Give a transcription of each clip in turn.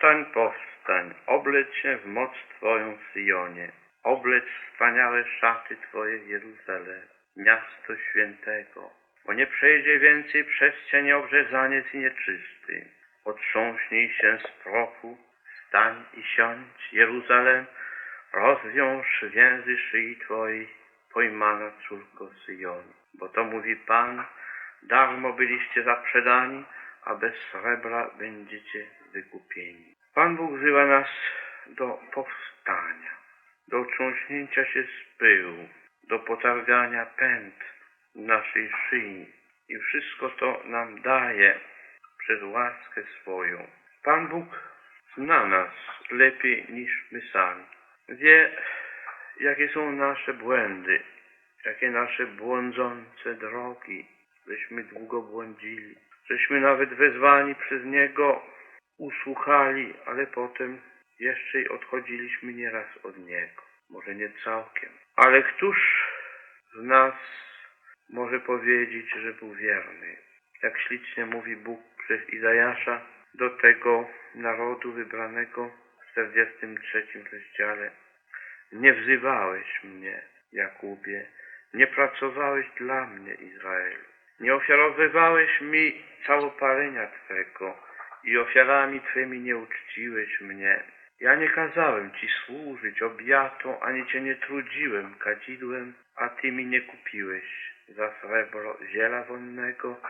Powstań, powstań, oblecz się w moc Twoją Syjonie, oblecz wspaniałe szaty Twoje Jeruzalem, miasto świętego, bo nie przejdzie więcej przez Cię nieobrzezaniec i nieczysty. Otrząśnij się z prochu, stań i siądź, Jeruzalem, rozwiąż więzy szyi Twojej, pojmana córko Syjonu. Bo to mówi Pan, darmo byliście zaprzedani, a bez srebra będziecie wykupieni. Pan Bóg wzywa nas do powstania, do otrząśnięcia się z pyłu, do potargania pęd naszej szyi i wszystko to nam daje przez łaskę swoją. Pan Bóg zna nas lepiej niż my sami. Wie, jakie są nasze błędy, jakie nasze błądzące drogi, żeśmy długo błądzili, żeśmy nawet wezwani przez Niego usłuchali, ale potem jeszcze i odchodziliśmy nieraz od Niego. Może nie całkiem. Ale któż z nas może powiedzieć, że był wierny? Jak ślicznie mówi Bóg przez Izajasza do tego narodu wybranego w 43 rozdziale. Nie wzywałeś mnie, Jakubie, nie pracowałeś dla mnie, Izraelu. Nie ofiarowywałeś mi całopalenia Twego i ofiarami Twymi nie uczciłeś mnie. Ja nie kazałem Ci służyć obiatą, ani Cię nie trudziłem kadzidłem, a Ty mi nie kupiłeś za srebro ziela wonnego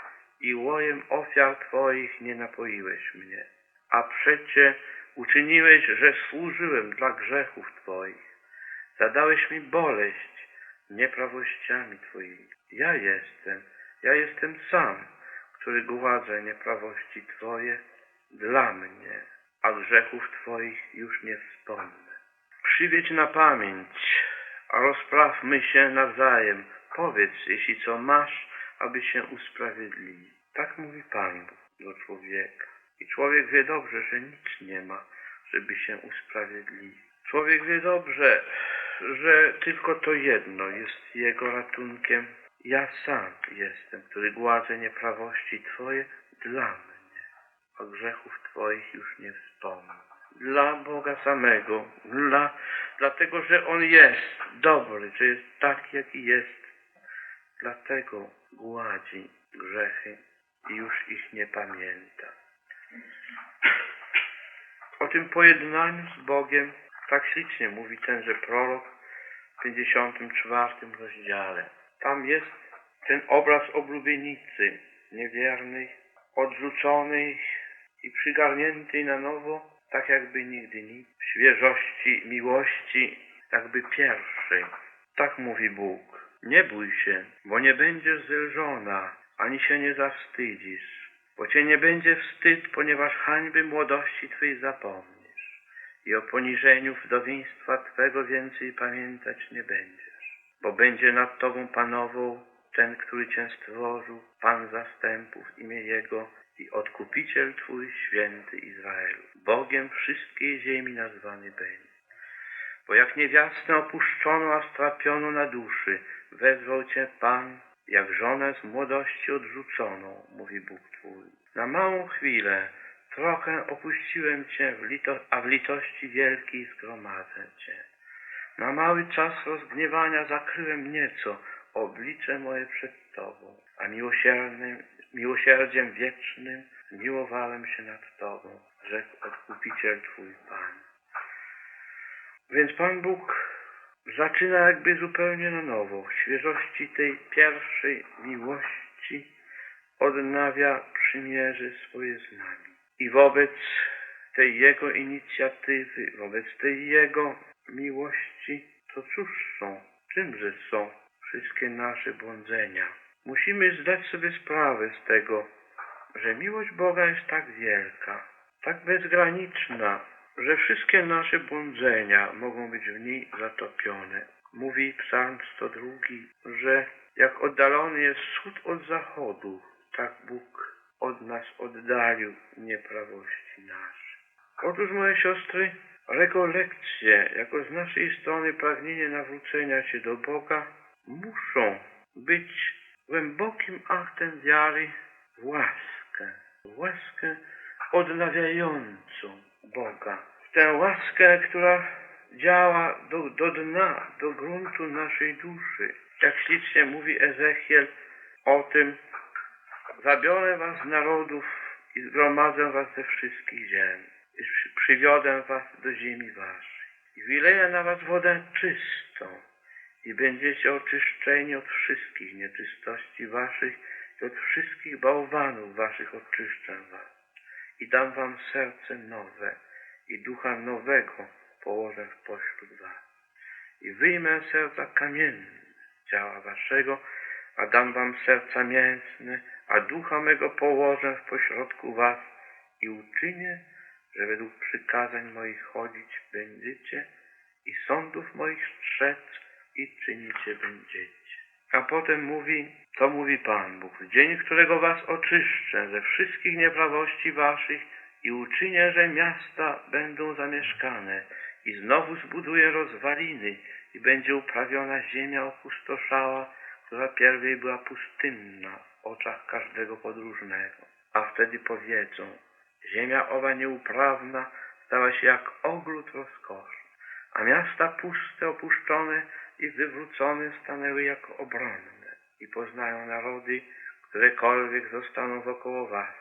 i łojem ofiar Twoich nie napoiłeś mnie. A przecie uczyniłeś, że służyłem dla grzechów Twoich. Zadałeś mi boleść nieprawościami Twoimi. Ja jestem, ja jestem sam, który gładzę nieprawości Twoje dla mnie, a grzechów Twoich już nie wspomnę. Przywiedź na pamięć, a rozprawmy się nawzajem. Powiedz, jeśli co masz, aby się usprawiedliwić. Tak mówi Pan do człowieka. I człowiek wie dobrze, że nic nie ma, żeby się usprawiedliwić. Człowiek wie dobrze, że tylko to jedno jest jego ratunkiem. Ja sam jestem, który gładzę nieprawości Twoje dla mnie, a grzechów Twoich już nie wspomnę. Dla Boga samego, dla, dlatego, że On jest dobry, że jest taki, jaki jest. Dlatego gładzi grzechy i już ich nie pamięta. O tym pojednaniu z Bogiem tak ślicznie mówi tenże prorok w 54 rozdziale. Tam jest ten obraz oblubienicy niewiernej, odrzuconej i przygarniętej na nowo, tak jakby nigdy nic, świeżości miłości, jakby pierwszej. Tak mówi Bóg. Nie bój się, bo nie będziesz zelżona, ani się nie zawstydzisz, bo cię nie będzie wstyd, ponieważ hańby młodości Twojej zapomnisz i o poniżeniu wdowieństwa Twego więcej pamiętać nie będziesz, bo będzie nad Tobą panował ten, który Cię stworzył, Pan zastępów, imię Jego i Odkupiciel Twój, święty Izraelu. Bogiem wszystkiej ziemi nazwany będzie. Bo jak niewiastę opuszczoną, a strapioną na duszy, wezwał Cię Pan, jak żonę z młodości odrzuconą, mówi Bóg Twój. Na małą chwilę trochę opuściłem Cię, w a w litości wielkiej zgromadzę Cię. Na mały czas rozgniewania zakryłem nieco oblicze moje przed Tobą, a miłosierdziem wiecznym miłowałem się nad Tobą, rzekł Odkupiciel Twój Pan. Więc Pan Bóg zaczyna jakby zupełnie na nowo. Świeżości tej pierwszej miłości odnawia przymierze swoje z nami. I wobec tej Jego inicjatywy, wobec tej Jego miłości, to cóż są, czymże są wszystkie nasze błądzenia? Musimy zdać sobie sprawę z tego, że miłość Boga jest tak wielka, tak bezgraniczna, że wszystkie nasze błądzenia mogą być w niej zatopione. Mówi Psalm 102, że jak oddalony jest wschód od zachodu, tak Bóg od nas oddalił nieprawości nasze. Otóż, moje siostry, rekolekcje, jako z naszej strony pragnienie nawrócenia się do Boga, muszą być głębokim aktem wiary w łaskę, w łaskę odnawiającą Boga łaskę, która działa do, do dna, do gruntu naszej duszy. Jak ślicznie mówi Ezechiel o tym, zabiorę was z narodów i zgromadzę was ze wszystkich ziem przywiodę was do ziemi waszej i wyleję na was wodę czystą i będziecie oczyszczeni od wszystkich nieczystości waszych i od wszystkich bałwanów waszych oczyszczę was. I dam wam serce nowe i ducha nowego położę w pośród was. I wyjmę serca kamienne ciała waszego, a dam wam serca mięsne, a ducha mego położę w pośrodku was i uczynię, że według przykazań moich chodzić będziecie i sądów moich strzec i czynicie będziecie. A potem mówi, to mówi Pan Bóg, w dzień, którego was oczyszczę ze wszystkich nieprawości waszych i uczynię, że miasta będą zamieszkane i znowu zbuduję rozwaliny i będzie uprawiona ziemia opustoszała, która pierwej była pustynna w oczach każdego podróżnego. A wtedy powiedzą, ziemia owa nieuprawna stała się jak ogród rozkoszny, a miasta puste, opuszczone i wywrócone stanęły jako obronne i poznają narody, którekolwiek zostaną wokoło was,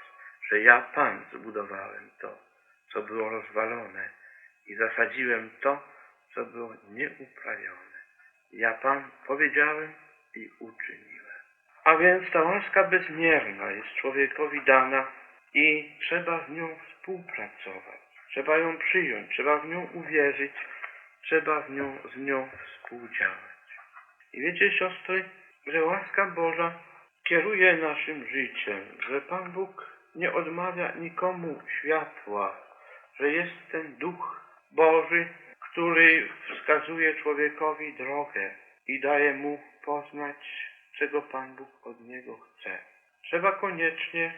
że ja Pan zbudowałem to, co było rozwalone i zasadziłem to, co było nieuprawione. Ja Pan powiedziałem i uczyniłem. A więc ta łaska bezmierna jest człowiekowi dana i trzeba z nią współpracować. Trzeba ją przyjąć, trzeba w nią uwierzyć, trzeba w nią, z nią współdziałać. I wiecie, siostry, że łaska Boża kieruje naszym życiem, że Pan Bóg nie odmawia nikomu światła, że jest ten Duch Boży, który wskazuje człowiekowi drogę i daje mu poznać, czego Pan Bóg od niego chce. Trzeba koniecznie,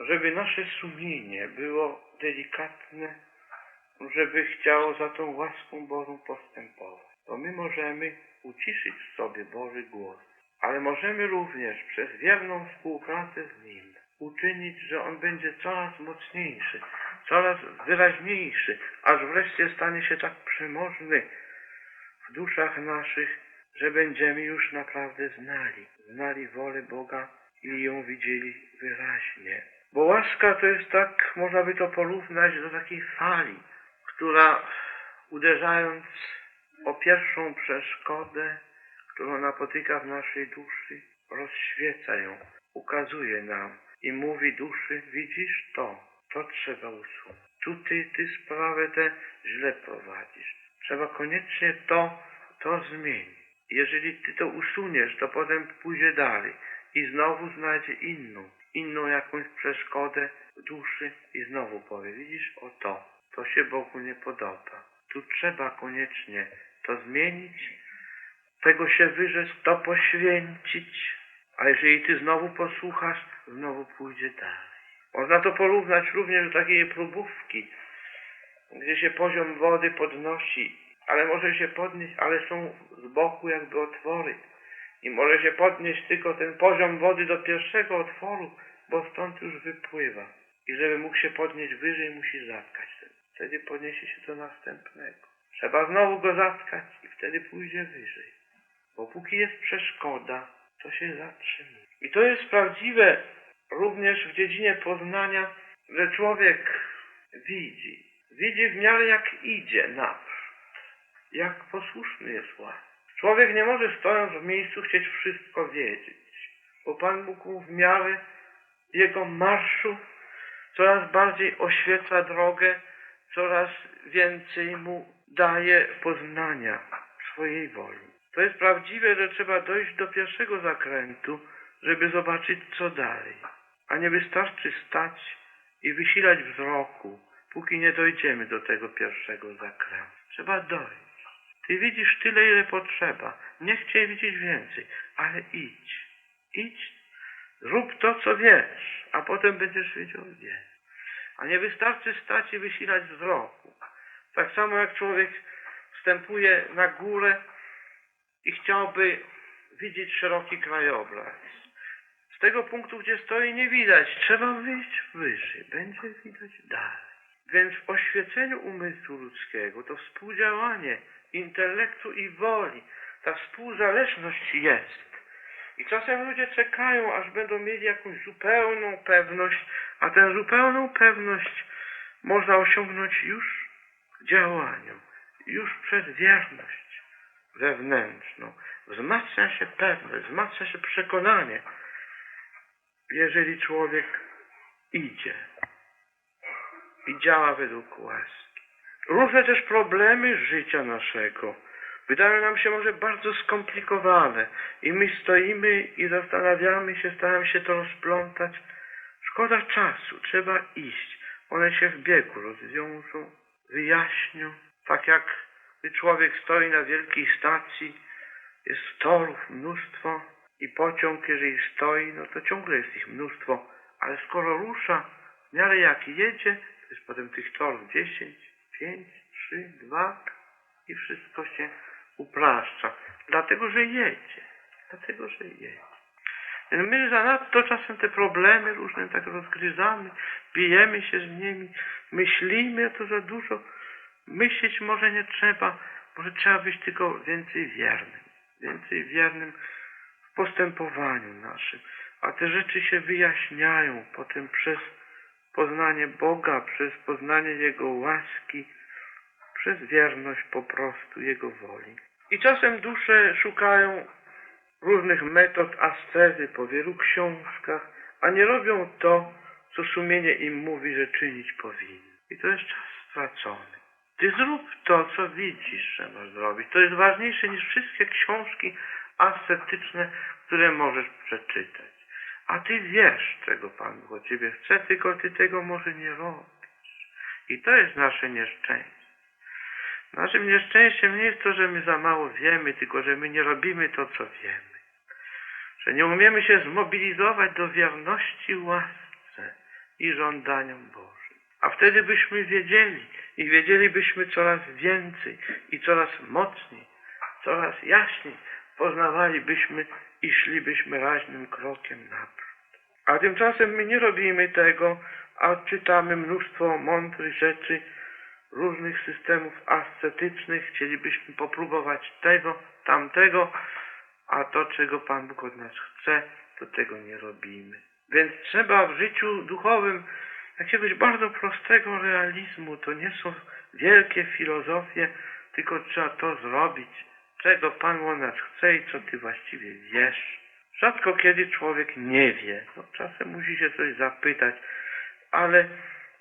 żeby nasze sumienie było delikatne, żeby chciało za tą łaską Bożą postępować. To my możemy uciszyć w sobie Boży głos, ale możemy również przez wierną współpracę z Nim uczynić, że On będzie coraz mocniejszy, coraz wyraźniejszy, aż wreszcie stanie się tak przemożny w duszach naszych, że będziemy już naprawdę znali, znali wolę Boga i ją widzieli wyraźnie. Bo łaska to jest tak, można by to porównać do takiej fali, która uderzając o pierwszą przeszkodę, którą napotyka w naszej duszy, rozświeca ją, ukazuje nam i mówi duszy, widzisz to, to trzeba usunąć. Tu ty, ty sprawę tę źle prowadzisz. Trzeba koniecznie to, to zmienić. Jeżeli ty to usuniesz, to potem pójdzie dalej i znowu znajdzie inną, inną jakąś przeszkodę w duszy i znowu powie, widzisz, o to, to się Bogu nie podoba. Tu trzeba koniecznie to zmienić, tego się wyrzec, to poświęcić, a jeżeli ty znowu posłuchasz, znowu pójdzie dalej. Można to porównać również do takiej próbówki, gdzie się poziom wody podnosi, ale może się podnieść, ale są z boku jakby otwory. I może się podnieść tylko ten poziom wody do pierwszego otworu, bo stąd już wypływa. I żeby mógł się podnieść wyżej, musi zatkać ten. Wtedy podniesie się do następnego. Trzeba znowu go zatkać i wtedy pójdzie wyżej. Bo póki jest przeszkoda, to się zatrzymuje. I to jest prawdziwe również w dziedzinie poznania, że człowiek widzi. Widzi w miarę jak idzie naprzód. Jak posłuszny jest ład. Człowiek nie może stojąc w miejscu chcieć wszystko wiedzieć. Bo Pan Bóg w miarę jego marszu coraz bardziej oświeca drogę, coraz więcej mu daje poznania swojej woli. To jest prawdziwe, że trzeba dojść do pierwszego zakrętu, żeby zobaczyć co dalej. A nie wystarczy stać i wysilać wzroku, póki nie dojdziemy do tego pierwszego zakrętu. Trzeba dojść. Ty widzisz tyle, ile potrzeba. Nie chciej widzieć więcej, ale idź. Idź, rób to, co wiesz, a potem będziesz wiedział więcej. A nie wystarczy stać i wysilać wzroku. Tak samo jak człowiek wstępuje na górę i chciałby widzieć szeroki krajobraz. Z tego punktu, gdzie stoi, nie widać. Trzeba wyjść wyżej. Będzie widać dalej. Więc w oświeceniu umysłu ludzkiego to współdziałanie intelektu i woli, ta współzależność jest. I czasem ludzie czekają, aż będą mieli jakąś zupełną pewność, a tę zupełną pewność można osiągnąć już w działaniu, już przez wierność wewnętrzną. Wzmacnia się pewność, wzmacnia się przekonanie, jeżeli człowiek idzie i działa według łaski. Różne też problemy życia naszego wydają nam się może bardzo skomplikowane i my stoimy i zastanawiamy się, staramy się to rozplątać. Szkoda czasu, trzeba iść. One się w biegu rozwiążą, wyjaśnią. Tak jak gdy człowiek stoi na wielkiej stacji, jest torów mnóstwo i pociąg, jeżeli stoi, no to ciągle jest ich mnóstwo, ale skoro rusza, w miarę jak jedzie, to jest potem tych torów 10, 5, 3, 2 i wszystko się upraszcza. Dlatego, że jedzie. Dlatego, że jedzie. Więc my zanadto czasem te problemy różne tak rozgryzamy, bijemy się z nimi, myślimy, to za dużo. Myśleć może nie trzeba, może trzeba być tylko więcej wiernym. Więcej wiernym w postępowaniu naszym. A te rzeczy się wyjaśniają potem przez poznanie Boga, przez poznanie Jego łaski, przez wierność po prostu Jego woli. I czasem dusze szukają różnych metod ascezy po wielu książkach, a nie robią to, co sumienie im mówi, że czynić powinny. I to jest czas stracony. Ty zrób to, co widzisz, że masz zrobić. To jest ważniejsze niż wszystkie książki ascetyczne, które możesz przeczytać. A ty wiesz, czego Pan Bóg od ciebie chce, tylko ty tego może nie robisz. I to jest nasze nieszczęście. Naszym nieszczęściem nie jest to, że my za mało wiemy, tylko że my nie robimy to, co wiemy. Że nie umiemy się zmobilizować do wierności łasce i żądaniom Bożym. A wtedy byśmy wiedzieli i wiedzielibyśmy coraz więcej i coraz mocniej, coraz jaśniej poznawalibyśmy i szlibyśmy raźnym krokiem naprzód. A tymczasem my nie robimy tego, a czytamy mnóstwo mądrych rzeczy, różnych systemów ascetycznych, chcielibyśmy popróbować tego, tamtego, a to, czego Pan Bóg od nas chce, to tego nie robimy. Więc trzeba w życiu duchowym jakiegoś bardzo prostego realizmu. To nie są wielkie filozofie, tylko trzeba to zrobić, czego Pan od nas chce i co Ty właściwie wiesz. Rzadko kiedy człowiek nie wie. No, czasem musi się coś zapytać, ale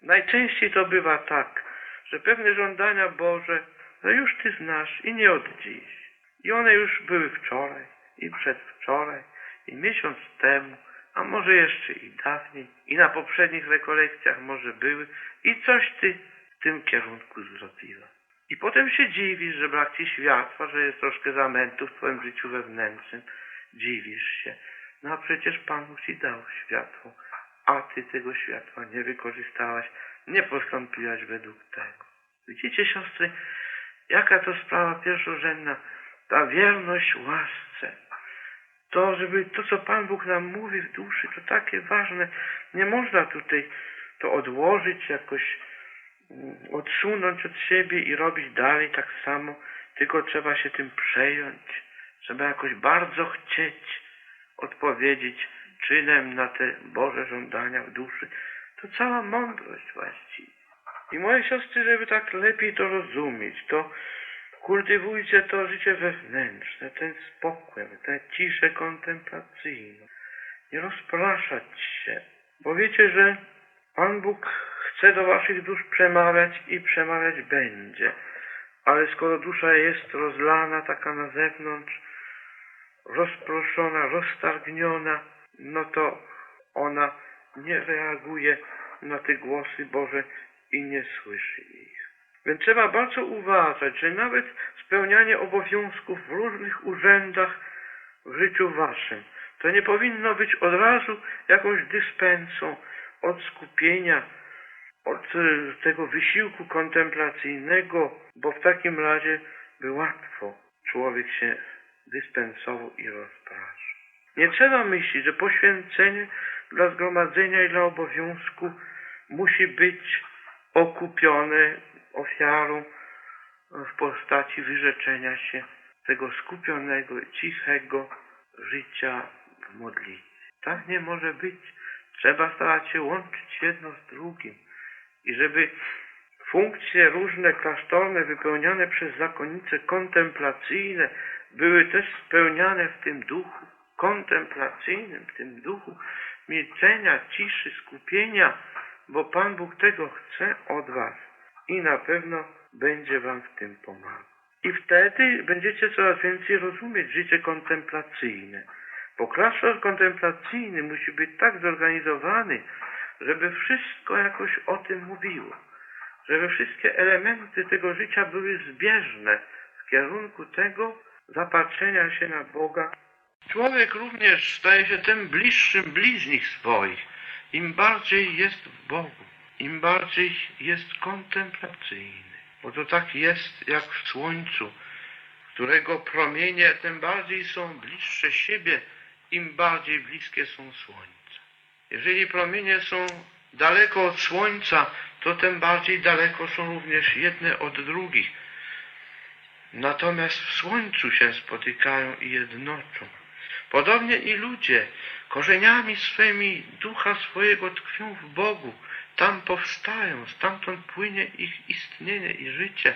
najczęściej to bywa tak, że pewne żądania Boże, że już Ty znasz i nie od dziś. I one już były wczoraj i przedwczoraj i miesiąc temu, a może jeszcze i dawniej i na poprzednich rekolekcjach może były i coś Ty w tym kierunku zrobiła. I potem się dziwisz, że brak Ci światła, że jest troszkę zamętu w Twoim życiu wewnętrznym. Dziwisz się. No a przecież Pan Bóg Ci dał światło, a Ty tego światła nie wykorzystałaś, nie postąpiłaś według tego. Widzicie, siostry, jaka to sprawa pierwszorzędna, ta wierność łasce. To, żeby to, co Pan Bóg nam mówi w duszy, to takie ważne. Nie można tutaj to odłożyć, jakoś odsunąć od siebie i robić dalej tak samo, tylko trzeba się tym przejąć. Trzeba jakoś bardzo chcieć odpowiedzieć czynem na te Boże żądania w duszy. To cała mądrość właściwie. I moje siostry, żeby tak lepiej to rozumieć, to kultywujcie to życie wewnętrzne, ten spokój, tę ciszę kontemplacyjną. Nie rozpraszać się, bo wiecie, że Pan Bóg chce do waszych dusz przemawiać i przemawiać będzie. Ale skoro dusza jest rozlana, taka na zewnątrz, rozproszona, roztargniona, no to ona nie reaguje na te głosy Boże i nie słyszy ich. Więc trzeba bardzo uważać, że nawet spełnianie obowiązków w różnych urzędach w życiu waszym, to nie powinno być od razu jakąś dyspensą od skupienia, od e, tego wysiłku kontemplacyjnego, bo w takim razie by łatwo człowiek się dyspensował i rozpraszał. Nie trzeba myśleć, że poświęcenie dla zgromadzenia i dla obowiązku musi być okupione ofiarą w postaci wyrzeczenia się tego skupionego, cichego życia w modlitwie. Tak nie może być. Trzeba starać się łączyć jedno z drugim. I żeby funkcje różne klasztorne wypełniane przez zakonnice kontemplacyjne były też spełniane w tym duchu kontemplacyjnym, w tym duchu milczenia, ciszy, skupienia, bo Pan Bóg tego chce od Was i na pewno będzie Wam w tym pomagał. I wtedy będziecie coraz więcej rozumieć życie kontemplacyjne, bo klasztor kontemplacyjny musi być tak zorganizowany, żeby wszystko jakoś o tym mówiło, żeby wszystkie elementy tego życia były zbieżne w kierunku tego zapatrzenia się na Boga. Człowiek również staje się tym bliższym bliźnich swoich, im bardziej jest w Bogu, im bardziej jest kontemplacyjny. Bo to tak jest jak w słońcu, którego promienie tym bardziej są bliższe siebie, im bardziej bliskie są słońca. Jeżeli promienie są daleko od słońca, to tym bardziej daleko są również jedne od drugich. Natomiast w słońcu się spotykają i jednoczą. Podobnie i ludzie korzeniami swymi ducha swojego tkwią w Bogu. Tam powstają, stamtąd płynie ich istnienie i życie.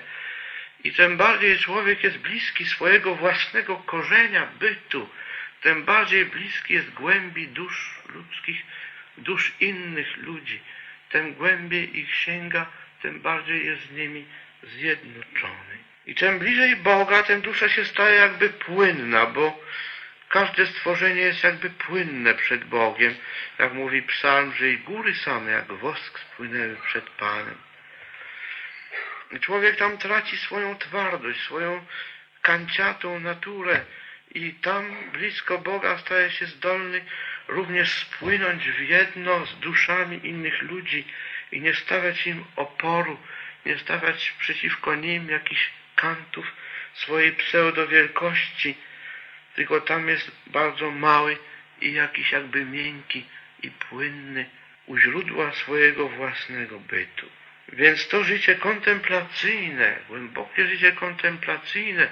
I tym bardziej człowiek jest bliski swojego własnego korzenia, bytu, tym bardziej bliski jest głębi dusz ludzkich, dusz innych ludzi. Tym głębiej ich sięga, tym bardziej jest z nimi zjednoczony. I czym bliżej Boga, tym dusza się staje jakby płynna, bo każde stworzenie jest jakby płynne przed Bogiem. Jak mówi psalm, że i góry same jak wosk spłynęły przed Panem. I człowiek tam traci swoją twardość, swoją kanciatą naturę i tam blisko Boga staje się zdolny również spłynąć w jedno z duszami innych ludzi i nie stawiać im oporu, nie stawiać przeciwko nim jakichś kantów swojej pseudowielkości, tylko tam jest bardzo mały i jakiś jakby miękki i płynny u źródła swojego własnego bytu. Więc to życie kontemplacyjne, głębokie życie kontemplacyjne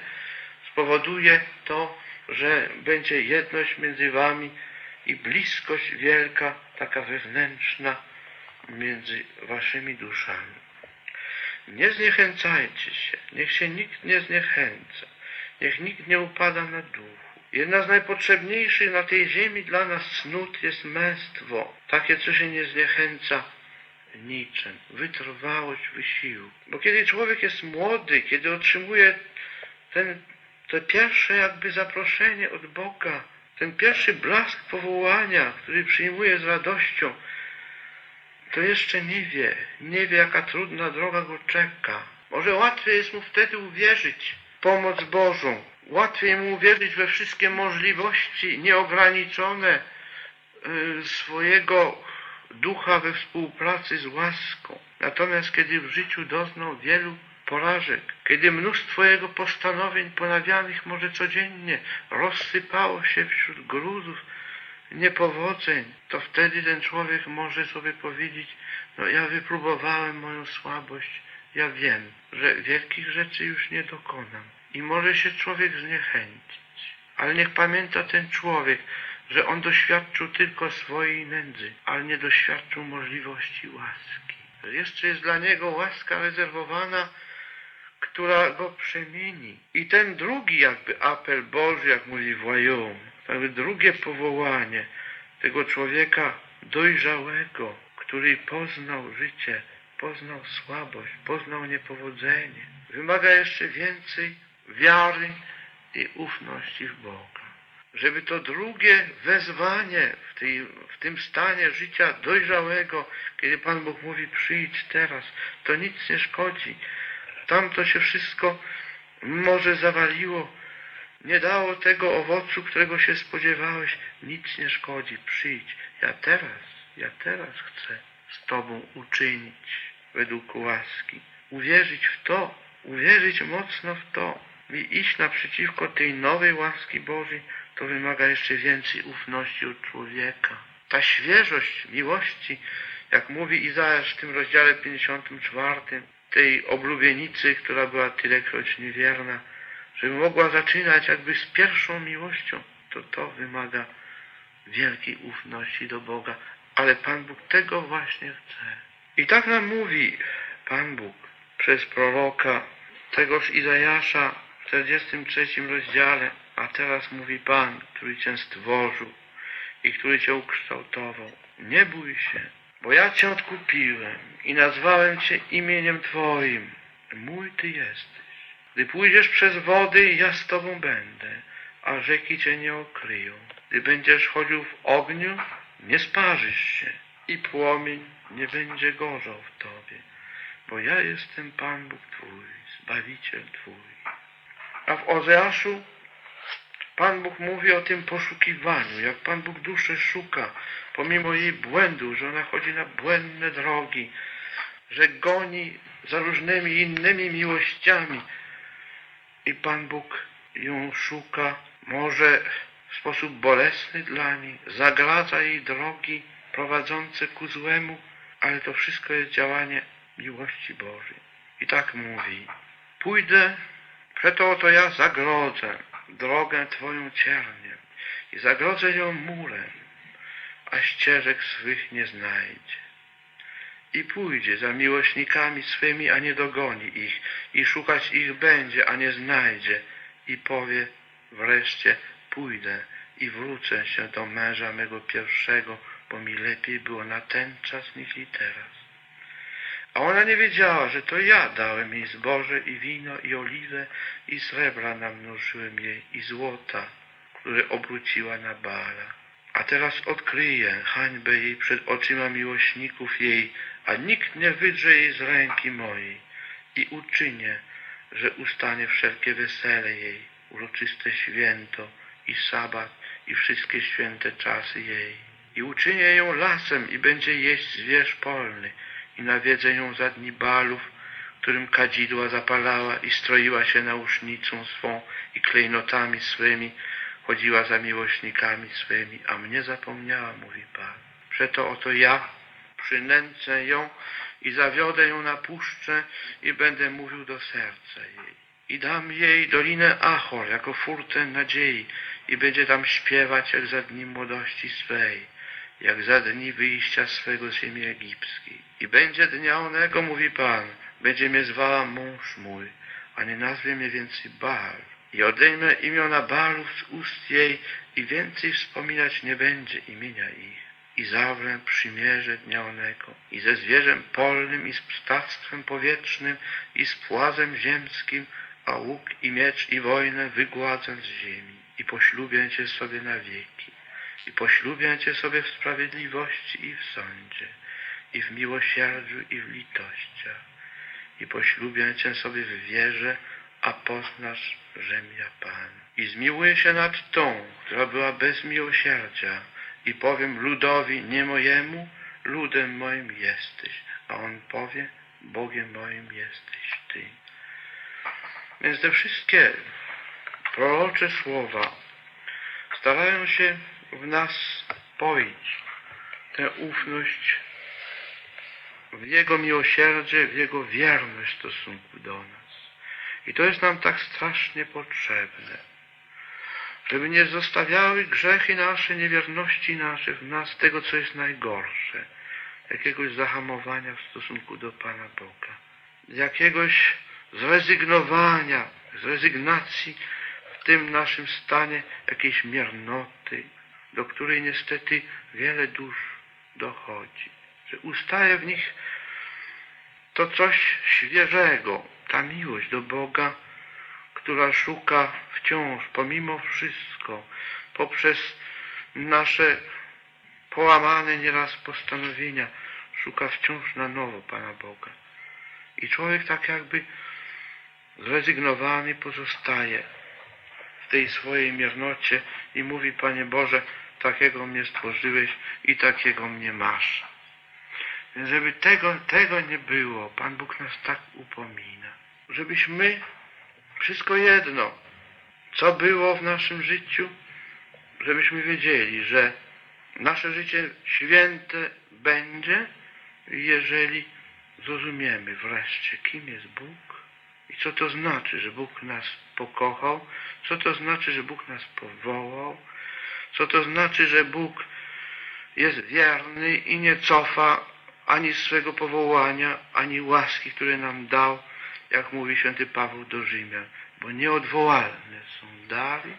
spowoduje to, że będzie jedność między wami i bliskość wielka, taka wewnętrzna między waszymi duszami. Nie zniechęcajcie się, niech się nikt nie zniechęca, niech nikt nie upada na duchu. Jedna z najpotrzebniejszych na tej ziemi dla nas cnót jest męstwo, takie, co się nie zniechęca niczym, wytrwałość wysiłku. Bo kiedy człowiek jest młody, kiedy otrzymuje ten, to pierwsze jakby zaproszenie od Boga, ten pierwszy blask powołania, który przyjmuje z radością, to jeszcze nie wie, nie wie jaka trudna droga go czeka. Może łatwiej jest mu wtedy uwierzyć w pomoc Bożą, łatwiej mu uwierzyć we wszystkie możliwości nieograniczone y, swojego ducha we współpracy z łaską. Natomiast kiedy w życiu doznał wielu porażek, kiedy mnóstwo jego postanowień ponawianych może codziennie rozsypało się wśród gruzów, niepowodzeń, to wtedy ten człowiek może sobie powiedzieć, no ja wypróbowałem moją słabość, ja wiem, że wielkich rzeczy już nie dokonam. I może się człowiek zniechęcić. Ale niech pamięta ten człowiek, że on doświadczył tylko swojej nędzy, ale nie doświadczył możliwości łaski. Jeszcze jest dla niego łaska rezerwowana, która go przemieni. I ten drugi jakby apel Boży, jak mówi Włają, jakby drugie powołanie tego człowieka dojrzałego, który poznał życie, poznał słabość, poznał niepowodzenie. Wymaga jeszcze więcej wiary i ufności w Boga. Żeby to drugie wezwanie w, tej, w tym stanie życia dojrzałego, kiedy Pan Bóg mówi przyjdź teraz, to nic nie szkodzi. Tam to się wszystko może zawaliło, nie dało tego owocu, którego się spodziewałeś, nic nie szkodzi, przyjdź. Ja teraz, ja teraz chcę z Tobą uczynić według łaski. Uwierzyć w to, uwierzyć mocno w to i iść naprzeciwko tej nowej łaski Bożej, to wymaga jeszcze więcej ufności od człowieka. Ta świeżość miłości Jak mówi Izajasz w tym rozdziale 54, tej oblubienicy, która była tylekroć niewierna, żeby mogła zaczynać jakby z pierwszą miłością, to to wymaga wielkiej ufności do Boga. Ale Pan Bóg tego właśnie chce. I tak nam mówi Pan Bóg przez proroka tegoż Izajasza w 43 rozdziale, a teraz mówi Pan, który Cię stworzył i który Cię ukształtował. Nie bój się, bo ja Cię odkupiłem i nazwałem Cię imieniem Twoim. Mój Ty jesteś. Gdy pójdziesz przez wody, ja z Tobą będę, a rzeki Cię nie okryją. Gdy będziesz chodził w ogniu, nie sparzysz się i płomień nie będzie gorzał w Tobie, bo ja jestem Pan Bóg Twój, Zbawiciel Twój. A w Ozeaszu Pan Bóg mówi o tym poszukiwaniu, jak Pan Bóg duszę szuka, pomimo jej błędu, że ona chodzi na błędne drogi, że goni za różnymi innymi miłościami i Pan Bóg ją szuka, może w sposób bolesny dla niej, zagradza jej drogi prowadzące ku złemu, ale to wszystko jest działanie miłości Bożej. I tak mówi, pójdę, przeto oto ja zagrodzę drogę Twoją cierniem i zagrodzę ją murem, a ścieżek swych nie znajdzie. I pójdzie za miłośnikami swymi, a nie dogoni ich, i szukać ich będzie, a nie znajdzie, i powie wreszcie, pójdę i wrócę się do męża mego pierwszego, bo mi lepiej było na ten czas niż i teraz. A ona nie wiedziała, że to ja dałem jej zboże i wino i oliwę i srebra namnożyłem jej i złota, które obróciła na bala. A teraz odkryję hańbę jej przed oczyma miłośników jej, a nikt nie wydrze jej z ręki mojej i uczynię, że ustanie wszelkie wesele jej, uroczyste święto i sabat i wszystkie święte czasy jej. I uczynię ją lasem i będzie jeść zwierz polny i nawiedzę ją za dni balów, którym kadzidła zapalała i stroiła się nausznicą swą i klejnotami swymi, chodziła za miłośnikami swymi, a mnie zapomniała, mówi Pan. Przeto oto ja przynęcę ją i zawiodę ją na puszczę i będę mówił do serca jej. I dam jej dolinę Achor jako furtę nadziei i będzie tam śpiewać jak za dni młodości swej, jak za dni wyjścia swego z ziemi egipskiej. I będzie dnia onego, mówi Pan, będzie mnie zwała mąż mój, a nie nazwie mnie więcej Baal. I odejmę imiona Baalów z ust jej i więcej wspominać nie będzie imienia ich. I zawrę przymierze dnia onego i ze zwierzem polnym i z ptactwem powietrznym i z płazem ziemskim, a łuk i miecz i wojnę wygładzę z ziemi i poślubię cię sobie na wieki i poślubię cię sobie w sprawiedliwości i w sądzie i w miłosierdziu i w litościach i poślubię cię sobie w wierze, a poznasz, żem ja Pan. I zmiłuję się nad tą, która była bez miłosierdzia i powiem ludowi nie mojemu, ludem moim jesteś, a on powie, Bogiem moim jesteś Ty. Więc te wszystkie prorocze słowa starają się w nas poić tę ufność w Jego miłosierdzie, w Jego wierność w stosunku do nas. I to jest nam tak strasznie potrzebne, żeby nie zostawiały grzechy nasze, niewierności nasze w nas tego, co jest najgorsze, jakiegoś zahamowania w stosunku do Pana Boga, jakiegoś zrezygnowania, z rezygnacji w tym naszym stanie jakiejś miernoty, do której niestety wiele dusz dochodzi, że ustaje w nich to coś świeżego, ta miłość do Boga, która szuka wciąż, pomimo wszystko, poprzez nasze połamane nieraz postanowienia, szuka wciąż na nowo Pana Boga. I człowiek tak jakby zrezygnowany pozostaje tej swojej miernocie i mówi, Panie Boże, takiego mnie stworzyłeś i takiego mnie masz. Więc żeby tego, tego nie było, Pan Bóg nas tak upomina. Żebyśmy wszystko jedno, co było w naszym życiu, żebyśmy wiedzieli, że nasze życie święte będzie, jeżeli zrozumiemy wreszcie, kim jest Bóg i co to znaczy, że Bóg nas pokochał, co to znaczy, że Bóg nas powołał, co to znaczy, że Bóg jest wierny i nie cofa ani swego powołania, ani łaski, które nam dał, jak mówi święty Paweł do Rzymian, bo nieodwołalne są dary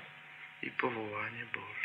i powołanie Boże.